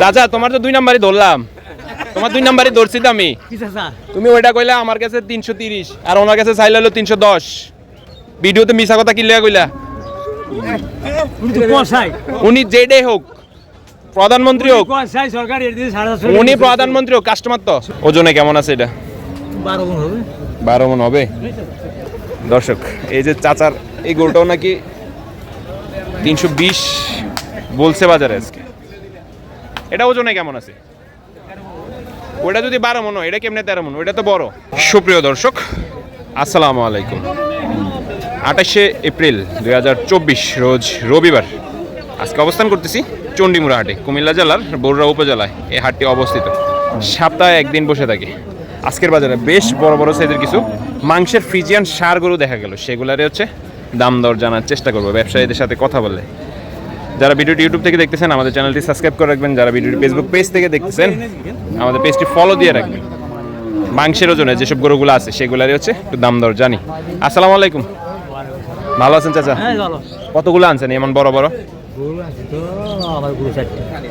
চাচা তোমার তো দুই নাম্বারই ধরলাম। তোমার দুই নাম্বারই ধরছি তো আমি। তুমি ওইটা কইলা আমার কাছে তিনশো তিরিশ আর ওনার কাছে চাইলে হলো তিনশো দশ। ভিডিওতে মিশা কথা কিনলে কইলা? উনি যেটাই হোক প্রধানমন্ত্রী হোক উনি প্রধানমন্ত্রী হোক কাস্টমার তো। ওজনে কেমন আছে এটা? বারো মন হবে? দর্শক এই যে চাচার এই গরুটাও নাকি তিনশো বিশ বলছে বাজারে আজকে। এটা ওজনে কেমন আছে? ওটা যদি বারো মন হয়, এটা কেমনে তেরো মন? ওটা তো বড়। সুপ্রিয় দর্শক, আসসালামু আলাইকুম। আঠাশে এপ্রিল দুই হাজার চব্বিশ, রোজ রবিবার। আজকে অবস্থান করতেছি চণ্ডীমুড়া হাটে কুমিল্লা জেলার বরুড়া উপজেলায়। এই হাটটি অবস্থিত। সপ্তাহে একদিন বসে থাকে। আজকের বাজারে বেশ বড় বড় সাইজের কিছু মাংসের ফ্রিজিয়ান সার গরু দেখা গেল। সেগুলারে হচ্ছে দাম দর জানার চেষ্টা করব। ব্যবসায়ীদের সাথে কথা বললে যারা ভিডিওটি ইউটিউব থেকে দেখতেছেন আমাদের চ্যানেলটি সাবস্ক্রাইব করে রাখবেন। যারা ভিডিওটি ফেসবুক পেজ থেকে দেখতেছেন আমাদের পেজটি ফলো দিয়ে রাখবেন। মাংসের ওজনে যেসব গরুগুলো আছে সেগুলারই হচ্ছে একটু দাম দর জানি। আসসালামু আলাইকুম। ভালো আছেন চাচা? হ্যাঁ কতগুলো আনছেন এমন বড় বড়?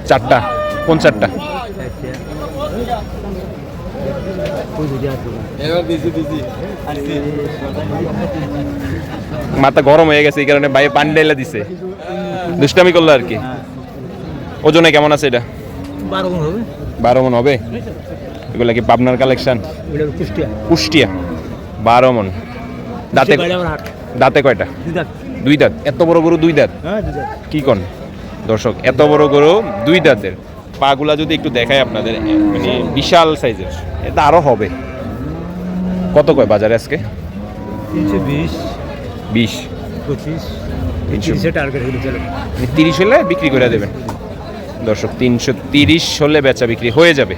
চারটা। কোন চারটা চারটে ওই দুটো আছে মাথা গরম হয়ে গেছে এই কারণে ভাই পানি ডাইলা দিছে। দুষ্টামি করল আর কি। ওজনে কেমন আছে এটা? বারো গুণ হবে। বারো মন হবে? এগুলা কি পাবনার কালেকশন? কুষ্টিয়া। কুষ্টিয়া। বারো মন। দাঁতে দাঁতে কয়টা? দুই দাঁত। এত বড় গরু দুই দাঁত? হ্যাঁ কি কন? দর্শক এত বড় গরু দুই দাঁতের। পাগুলা যদি একটু দেখায় আপনাদের মানে বিশাল সাইজের। এটা আরও হবে। কত কয় বাজারে আজকে? তিনশো বিশ। বিশ। পঁচিশ। তিনশো। তিনশো টার্গেট হলে চলো। মানে তিরিশ হলে বিক্রি করে দেবেন। দর্শক তিনশো তিরিশ হলে বেচা বিক্রি হয়ে যাবে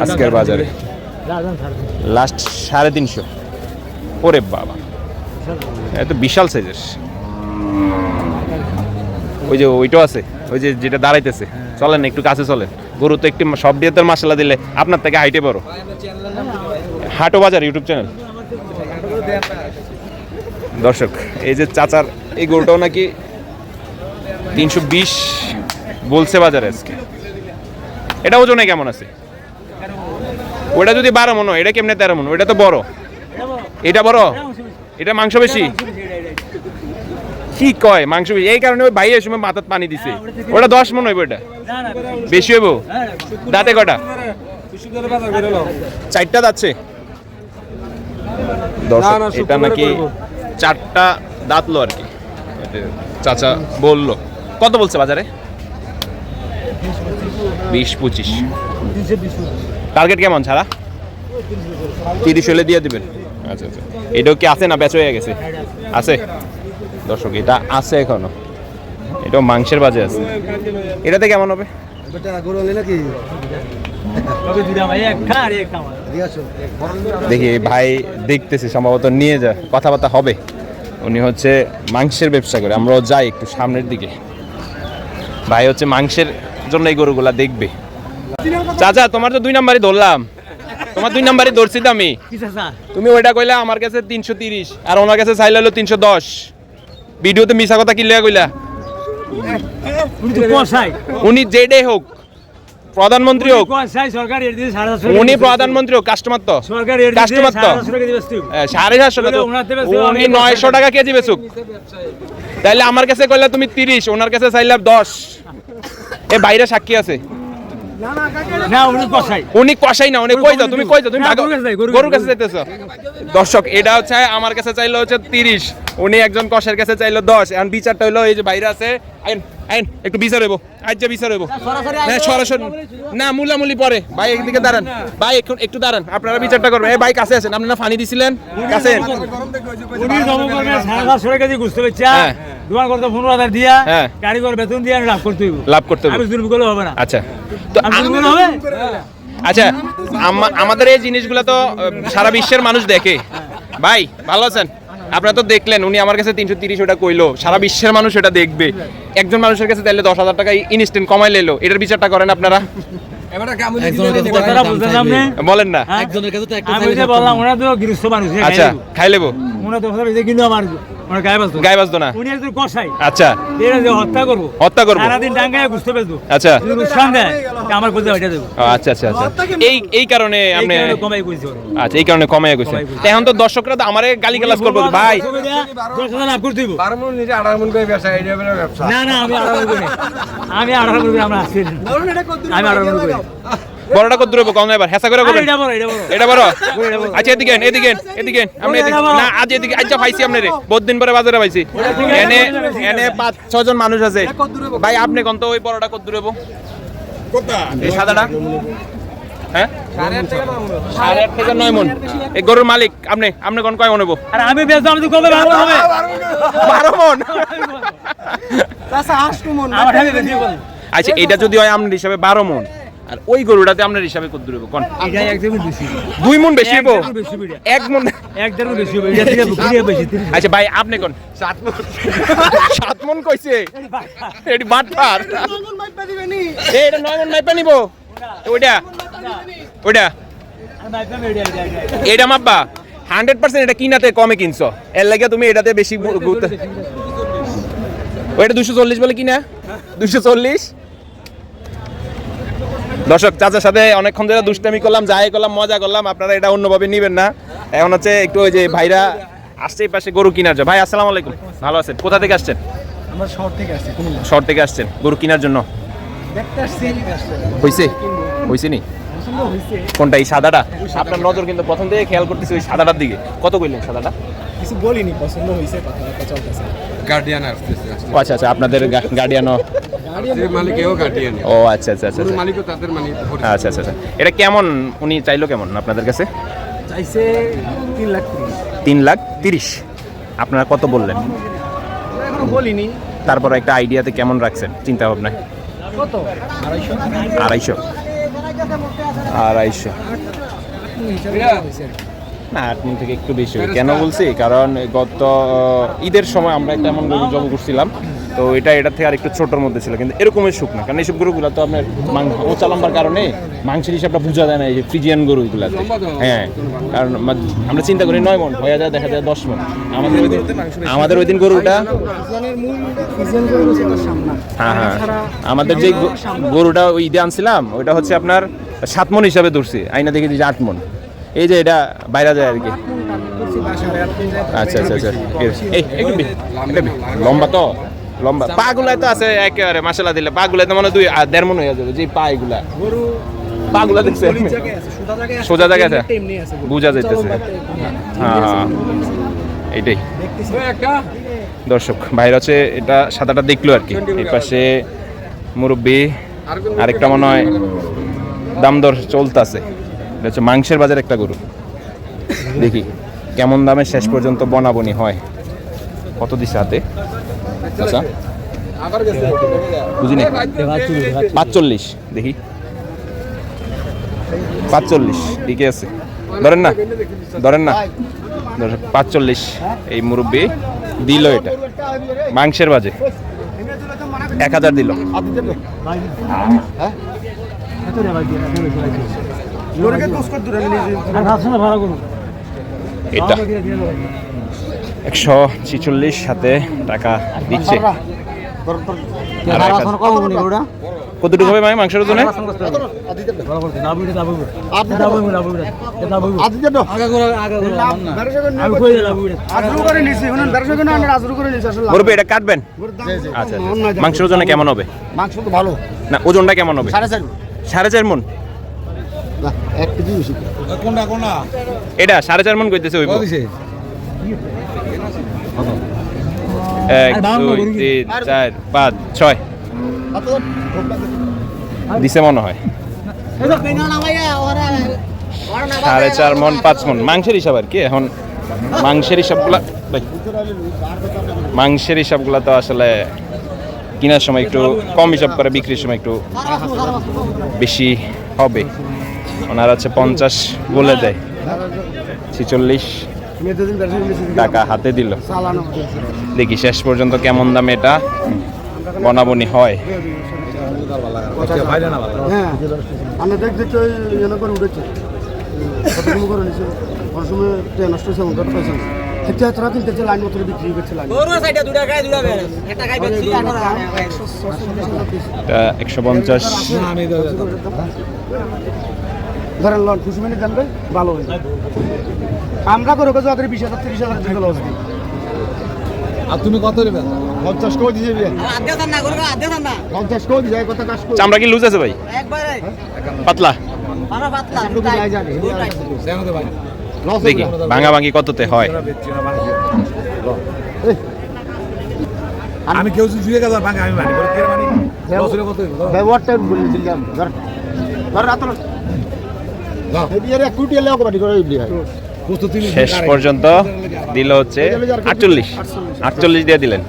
আজকের বাজারে। লাস্ট সাড়ে তিনশো। ওরে বাবা। এত বিশাল সাইজের। ওই যে ওইটাও আছে, ওই যে যেটা দাঁড়াইতেছে। চলেন একটু কাছে চলেন। গরু তো একটু সব দিয়ে তো মশলা দিলে আপনার থেকে হাইটে বড়। হাটো বাজার ইউটিউব চ্যানেল। দর্শক, এই যে চাচার এই গরুটাও নাকি তিনশো বিশ বলছে বাজারে আজকে। এটা ওজনে কেমন আছে? ওটা যদি বারো মন হয়, এটা কেমনে তেরো মন ওটা তো বড়। এটা বড়? এটা মাংস বেশি? কি কয় মাংস এই কারণে ওই ভাইয়ের সময় মাথার পানি দিছে। ওটা দশ মন হইব এটা। বেশি হইব? দাঁতে কটা চারটা যাচ্ছে দর্শক, এটা নাকি চারটা দাঁতলো আর কি। চাচা বলল। কত বলছে বাজারে? বিশ পঁচিশ। টার্গেট কেমন ছাড়া? তিরিশ হলে দিয়ে দিবেন। আচ্ছা আচ্ছা। এটাও কি আছে না বেচ হয়ে গেছে? আছে? দর্শক এটা আছে এখনও। এটাও মাংসের বাজে আছে। এটাতে কেমন হবে? তবে দুটা ভাই একটা আর একটা আমার দেখি ভাই দেখতেছি সম্ভবত নিয়ে যা কথাবার্তা হবে। উনি হচ্ছে মাংসের ব্যবসা করে আমরাও যাই একটু সামনের দিকে। ভাই হচ্ছে মাংসের জন্য এই গরুগুলা দেখবে। চাচা তোমার তো দুই নাম্বারই ধরলাম। তোমার দুই নাম্বারই ধরছি তো আমি। তুমি ওইটা কইলা আমার কাছে তিনশো তিরিশ আর ওনার কাছে চাইলে হলো তিনশো দশ। ভিডিওতে মিশা কথা কিনলে কইলা? উনি যেটাই হোক প্রধানমন্ত্রী হোক উনি প্রধানমন্ত্রী হোক কাস্টমার তো। কাস্টমার তো। সাড়ে সাতশো টাকা হ্যাঁ, উনি নয়শো টাকা কেজি বেচুক। তাইলে আমার কাছে কইলা তুমি তিরিশ ওনার কাছে চাইলাম দশ। এ বাইরে সাক্ষী আছে। উনি কষাই না উনি কই যাও তুমি কই যাও তুমি গরুর কাছে। যাইতেছো দর্শক এটা হচ্ছে আমার কাছে চাইলো হচ্ছে তিরিশ উনি একজন কষের কাছে চাইলো দশ এখন বিচারটা হইল এই যে বাইরে আছে আইন একটু বিচার হইব। আজ যে বিচার হইব। হ্যাঁ সরাসরি না মুলামুলি পরে। ভাই একদিকে দাঁড়ান। ভাই একটু একটু দাঁড়ান। আপনারা বিচারটা করবেন। এই ভাই কাছে আছেন। আপনারা ফানি দিছিলেন? কাছে হ্যাঁ। হ্যাঁ। কারিগর বেতন দিয়ে লাভ করতে লাভ করতে হবে আমি জুলুম করলে হবে না। আচ্ছা। আচ্ছা আমা- আমাদের এই জিনিসগুলো তো সারা বিশ্বের মানুষ দেখে। ভাই ভালো আছেন? আপনারা তো দেখলেন উনি আমার কাছে তিনশো তিরিশ ওটা কইলো। সারা বিশ্বের মানুষ এটা দেখবে। একজন মানুষের কাছে তাহলে দশ হাজার টাকা ইনস্ট্যান্ট কমাই লেলো এটার বিচারটা করেন আপনারা। বলেন না? আমি তো বললাম ওরা তো গৃহস্থ মানুষ আচ্ছা। খাই লেবো। ওরা তো কিন্তু আমার উনি একজন আচ্ছা। হত্যা করব হত্যা করব। সারাদিন ডাঙ্গায় ঘুরতে পেতো আচ্ছা। আমার দেবো। আচ্ছা আচ্ছা আচ্ছা। এই এই কারণে আপনি কমাই কইছি আচ্ছা এই কারণে কমাই গেছে কমাই এখন তো দর্শকরা তো আমারে গালি গালাজ করব ভাই। লাভ মন নিজে মন করে ব্যবসা ব্যবসা। না না আমি করি। আমি আঠারো করি আমরা আসছি আমি আঠারো করি। বড়টা কত দূরবো কম এবার। হেসা করে করবেন এটা বড় এটা বড়। এটা বড়? এটা বড়। আচ্ছা এদিকে এদিকে এদিকে আপনি না আজ এদিকে আচ্ছা পাইছি আপনি রে। বহুত দিন পরে বাজারে পাইছি। এনে এনে পাঁচ ছজন মানুষ আছে। ভাই আপনি কোন তো ওই বড়টা কত দূরে এই সাদাটা? হ্যাঁ? সাড়ে আট থেকে নয় মন। এই গরুর মালিক আপনি আপনি কোন কয় মন হব আর আমি বেচবো আমি কবে ভালো হবে? বারো মন। আমার আমি বেশি বলব আচ্ছা এটা যদি হয় আপনার হিসাবে বারো মন। আর ওই গরুটাতে আপনার হিসাবে কত দূরে কোন? বেশি। দুই মন বেশি হব এক মন এক দেড় বেশি হবে। এটা থেকে ঘুরিয়ে বেশি আচ্ছা ভাই আপনি কোন? সাত মন। সাত মন কইছে। এটি বাটপার এটা নয় মন মাইপা নিব। ওইটা। ওইটা। এটা মাপবা। হান্ড্রেড পার্সেন্ট এটা কিনাতে কমে কিনছো। এর লাগে তুমি এটাতে বেশি ওইটা দুশো চল্লিশ। বলে কিনা? দুশো চল্লিশ? দর্শক চাচার সাথে অনেকক্ষণ ধরে দুষ্টামি করলাম যাই করলাম মজা করলাম। আপনারা এটা অন্যভাবে নিবেন না। এখন হচ্ছে একটু ওই যে ভাইরা আসছে পাশে গরু কেনার জন্য। ভাই আসসালামু আলাইকুম। ভালো আছেন? কোথা থেকে আসছেন? আমরা শহর থেকে আসছি শহর থেকে আসছেন। গরু কেনার জন্য। আসছি হয়েছে নি? কোনটা এই সাদাটা? আপনার নজর কিন্তু প্রথম থেকে খেয়াল করতেছি ওই সাদাটার দিকে। কত কইলেন সাদাটা? কিছু বলিনি পছন্দ হয়েছে চলতেছে। গার্ডিয়ান আসতেছে ও আচ্ছা আচ্ছা আপনাদের গার্ডিয়ানও ও আচ্ছা আচ্ছা আচ্ছা আচ্ছা। আচ্ছা আচ্ছা আচ্ছা। এটা কেমন উনি চাইলো কেমন আপনাদের কাছে? চাইছে তিন লাখ তিন লাখ তিরিশ। আপনারা কত বললেন? বলিনি। তারপর একটা আইডিয়াতে কেমন রাখছেন চিন্তা ভাবনায় কত? আড়াইশো? আড়াইশো। না আট মিনিট থেকে একটু বেশি। কেন বলছি? কারণ গত ঈদের সময় আমরা একটা এমন জব করছিলাম। তো এটা এটা থেকে আর একটু ছোটোর মধ্যে ছিল, কিন্তু এরকমই সুখ না। কারণ এইসব গরুগুলো তো আপনার মাংস মোচা লম্বার কারণে মাংসের হিসাবটা বোঝা যায় না, এই যে ফ্রিজিয়ান গরুগুলাতে। হ্যাঁ কারণ আমরা চিন্তা করি নয় মন, হয়ে যায় দেখা যায় দশ মন। আমাদের ওই দিন আমাদের ওই দিন গরুটা হ্যাঁ হ্যাঁ। আমাদের যে গরুটা ওই ঈদে আনছিলাম, ওইটা হচ্ছে আপনার সাত মন হিসাবে ধরছি আইনা দেখে যে আট মন। এই যে এটা বাইরে যায় আর কি। আচ্ছা আচ্ছা আচ্ছা। লম্বা তো? লম্বা। পা গুলাই তো আছে একেবারে মাসালা দিলে। পা গুলাই তো মানে দুই আর দেড় মন হয়ে যাবে যে পা এগুলা গরু পা গুলা দেখছে সোজা জায়গায় আছে সোজা জায়গায় আছে? এমনি আছে গরু। বুঝা যাইতেছে। হ্যাঁ হ্যাঁ এইটাই। দর্শক বাইরে হচ্ছে এটা সাদাটা দেখল আর কি। এই পাশে মুরব্বি আরেকটা মনে হয় দাম দর চলতেছে। এটা হচ্ছে মাংসের বাজার একটা গরু। দেখি কেমন দামে শেষ পর্যন্ত বনাবনি হয়? কত দিছে হাতে? আচ্ছা। বুঝিনি। পাঁচচল্লিশ, দেখি। পাঁচচল্লিশ, ঠিকই আছে। ধরেন না ধরেন না। পাঁচচল্লিশ, এই মুরব্বি দিল এটা। মাংসের বাজে। এক হাজার দিল। এটা। একশো ছিচল্লিশ সাথে টাকা দিচ্ছে। কতটুকু হবে ভাই মাংসের ওজনে? মুরব্বি এটা কাটবেন? আচ্ছা আচ্ছা। মাংসের ওজনে কেমন হবে? মাংস তো ভালো না ওজনটা কেমন হবে? সাড়ে চার সাড়ে চার মন। না, এক কেজি বেশি। এটা সাড়ে চার মন কইতেছে ওই এক দুই তিন চার পাঁচ ছয়। দিছে মনে হয়। সাড়ে চার মন পাঁচ মন। মাংসের হিসাব আর কি এখন মাংসের হিসাবগুলা মাংসের হিসাবগুলা তো আসলে কেনার সময় একটু কম হিসাব করে বিক্রির সময় একটু বেশি হবে। ওনার হচ্ছে পঞ্চাশ বলে দেয়। ছিচল্লিশ। টাকা হাতে দিল। দেখি শেষ পর্যন্ত কেমন দামে এটা বনাবনি হয়। একশো পঞ্চাশ। ধরেন লন খুশি মিনিট জানবে ভালো হয়ে যাবে। আমরা করে কাজ আগে বিশ হাজার তিরিশ হাজার দিয়ে লস দিই আর তুমি কত নেবে? পঞ্চাশ করে দিয়ে যাবে পঞ্চাশ দিয়ে যায় কথা কাজ করে। চামড়া কি লুজ আছে ভাই? পাতলা। লস দেখি ভাঙা ভাঙি কততে হয়? আমি কেউ যদি দুই হাজার ভাঙে আমি মানি। কত? ব্যবহারটা বলে দিলাম। ধর। ধর রাত শেষ পর্যন্ত দিল হচ্ছে আটচল্লিশ। আটচল্লিশ দিয়ে দিলেন।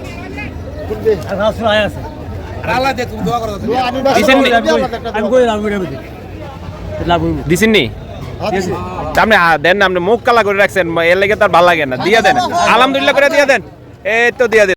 আপনি দেন আপনি মুখ কালা করে রাখছেন এর লেগে তার ভালো লাগে না। দিয়ে দেন। আলহামদুলিল্লাহ করে দিয়ে দেন। এই তো দিয়ে দেন